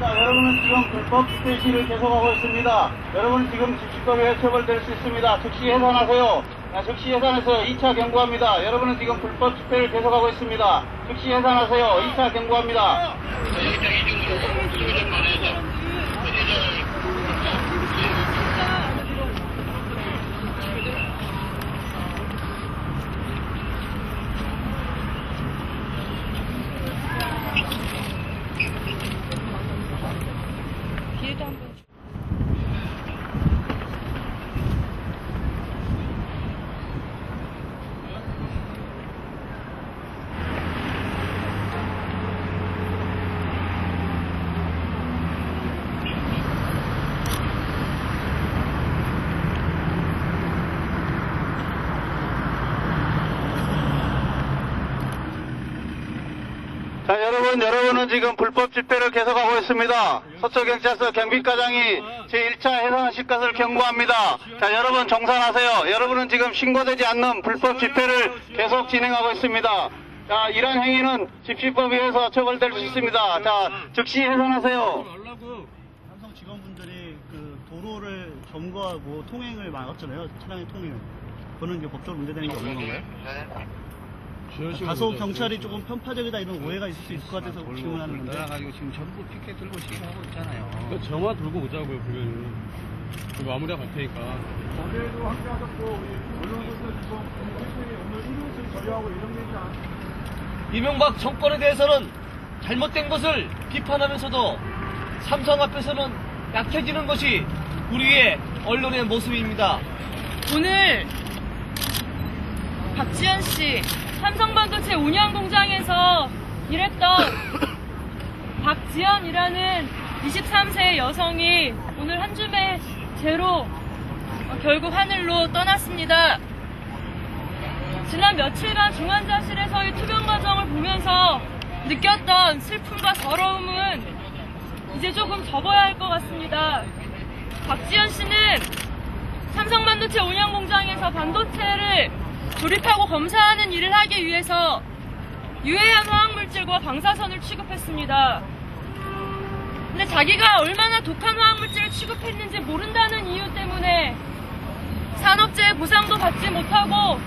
여러분은 지금 불법 집회 시를 계속하고 있습니다. 여러분은 지금 집시법에 처벌될 수 있습니다. 즉시 해산하세요. 아, 즉시 해산해서 2차 경고합니다. 여러분은 지금 불법 집회를 계속하고 있습니다. 즉시 해산하세요. 2차 경고합니다. 자, 여러분, 여러분은 지금 불법 집회를 계속하고 있습니다. 서초경찰서 경비과장이 제1차 해산하실 것을 경고합니다. 자, 여러분 정산하세요. 여러분은 지금 신고되지 않는 불법 집회를 계속 진행하고 있습니다. 자, 이런 행위는 집시법에 의해서 처벌될 수 있습니다. 자, 즉시 해산하세요. 삼성 직원분들이 그 도로를 점거하고 통행을 막았잖아요. 차량의 통행을. 그거는 이제 법적으로 문제되는 게 없는 건가요? 다소 경찰이 조금 편파적이다 이런 오해가 있을 수 있을 것 같아서 질문하는 건데. 가지고 지금 전부 피켓 들고 시위하고 있잖아요. 그 정화 들고 오자고요, 그러면. 그 마무리가 갈 테니까. 어제도 함께하셨고 우리 언론분들 지금 오늘 일요일 저희하고 이런 얘기 안 이명박 정권에 대해서는 잘못된 것을 비판하면서도 삼성 앞에서는 약해지는 것이 우리의 언론의 모습입니다. 오늘 박지현 씨 삼성반도체 운영 공장에서 일했던 박지연이라는 23세 여성이 오늘 한 줌의 죄로 어, 결국 하늘로 떠났습니다. 지난 며칠간 중환자실에서의 투병 과정을 보면서 느꼈던 슬픔과 서러움은 이제 조금 접어야 할 것 같습니다. 박지연 씨는 삼성반도체 운영 공장에서 반도체를 조립하고 검사하는 일을 하기 위해서 유해한 화학물질과 방사선을 취급했습니다. 근데 자기가 얼마나 독한 화학물질을 취급했는지 모른다는 이유 때문에 산업재해 보상도 받지 못하고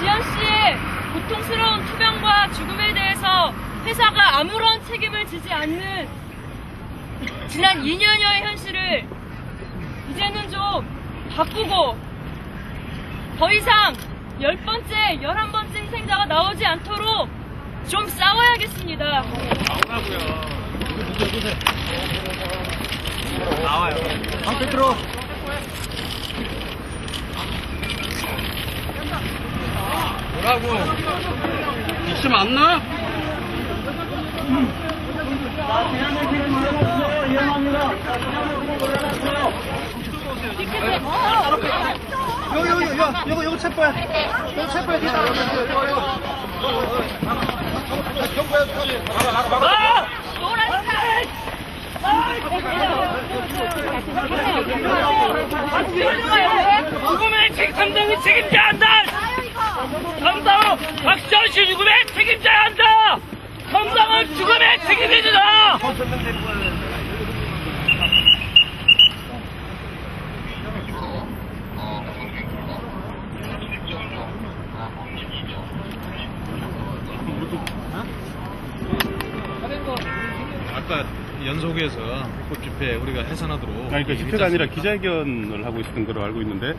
지연 씨의 고통스러운 투병과 죽음에 대해서 회사가 아무런 책임을 지지 않는 지난 2년여의 현실을 이제는 좀 바꾸고 더 이상 열 번째, 열한 번째 희생자가 나오지 않도록 좀 싸워야겠습니다. 방패 들어. 뭐라고? 있으면 안 나? 자, 지난 여기 여기 여기 여기 체포해. 여기 체포해. 뒤에 이거 이거. 죽음의 책임자는 책임져야 한다! 삼성은 박지원 씨 죽음에 책임져야 한다! 삼성은 죽음에 책임을 지다! 아까 연속해서 불법 집회 우리가 해산하도록 아니 그 집회가 아니라 기자회견을 하고 있었던 걸로 알고 있는데